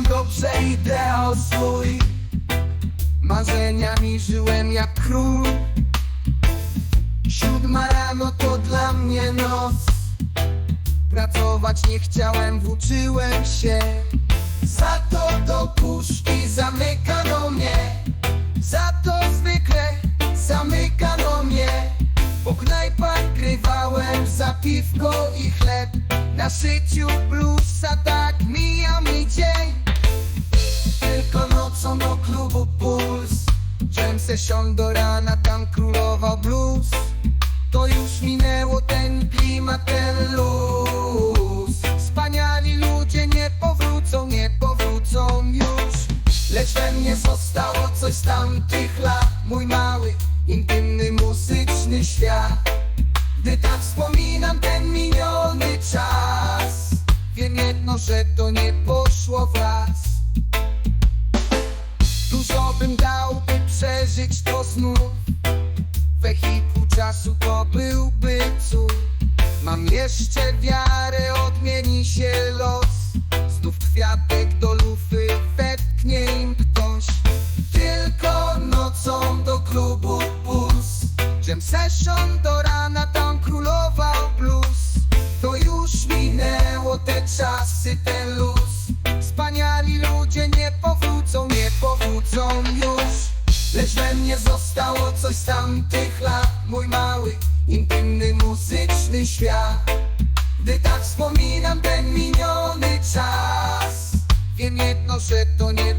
pamiętam dobrze ideał swój Marzeniami żyłem jak król. Siódma rano to dla mnie noc. Pracować nie chciałem, włóczyłem się. Za to do puszki zamykano mnie. Za to zwykle zamykano mnie. Po knajpach grywałem za piwko i chleb. Na szyciu bluesa Session do rana, tam królował blues. To już minęło ten klimat, ten luz. Wspaniali ludzie nie powrócą, nie powrócą już. Lecz we mnie zostało coś z tamtych lat. Mój mały, intymny, muzyczny świat. Gdy tak wspominam ten miniony czas Wiem jedno, że to nie poszło w las. Dużo bym dał, przeżyć to znów Wehikuł czasu to byłby cud. Mam jeszcze wiarę, odmieni się los. Znów kwiatek do lufy wepchnie im ktoś. Tylko nocą do klubu puls. Jam session do rana, tam królował blues To już minęło te czasy, ten luz. Wspaniali ludzie nie powrócą, nie powrócą już Lecz we mnie zostało coś z tamtych lat? Mój mały, intymny, muzyczny świat. Gdy tak wspominam ten miniony czas Wiem jedno, że to nie